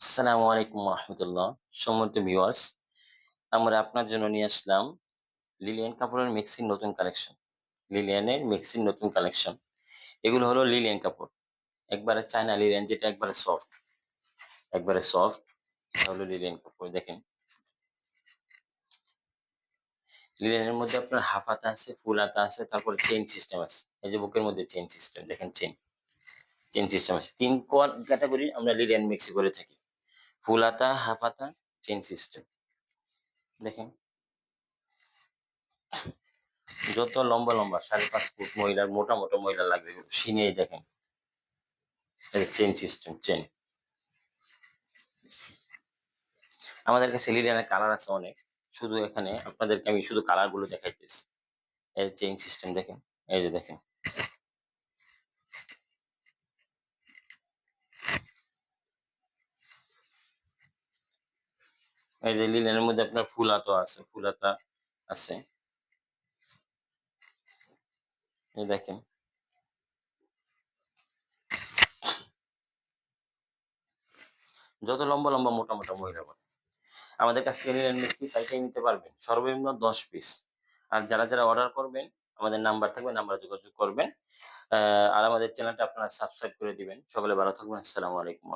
আসসালামু আলাইকুম রহমতুল্লাহ। সম্মানিত ভিউয়ার্স আমরা আপনার জন্য নিয়ে আসলাম লিলিয়ান কাপড়ের মিক্সির নতুন কালেকশন লিলিয়ানের মিক্সির নতুন কালেকশন এগুলো হলো লিলিয়ান কাপড় একবারে চায়না লিলিয়ান যেটা একবারে সফট একবারে সফট হলো লিলিয়ান কাপড় দেখেন। লিলিয়ানের মধ্যে আপনার হাফ হাতা আছে ফুল হাতা আছে, তারপরে চেইন সিস্টেম আছে। এই যে বুকের মধ্যে চেইন সিস্টেম দেখেন চেইন চেন সিস্টেম আছে। তিন ক্যাটাগরি আমরা লিলিয়ান মিক্সি করে থাকি। ফুল হাতা হাফ হাতা চেইন সিস্টেম দেখেন। যত লম্বা লম্বা, সাড়ে পাঁচ ফুট মহিলার মোটা মোটা মহিলা লাগবে সিনিয়েই দেখেন। চেন সিস্টেম চেন আমাদের কাছে লিলিয়ানের কালার আছে অনেক। শুধু এখানে আপনাদেরকে আমি শুধু কালারগুলো দেখাইতেছি। এই চেইন সিস্টেম দেখেন, এই যে দেখেন। এই যে লিলিয়ানের মধ্যে আপনার ফুল হাতা আছে ফুল হাতা আছে। এই দেখেন। যত লম্বা লম্বা মোটা মোটা মহিলা বলে আমাদের কাছ থেকে নিলেন মিষ্টি তাইটাই নিতে পারবেন, সর্বনিম্ন দশ পিস আর যারা যারা অর্ডার করবেন, আমাদের নাম্বার থাকবে নাম্বারে যোগাযোগ করবেন। আর আমাদের চ্যানেলটা আপনারা সাবস্ক্রাইব করে দিবেন। সকলে ভালো থাকবেন, আসসালামু আলাইকুম।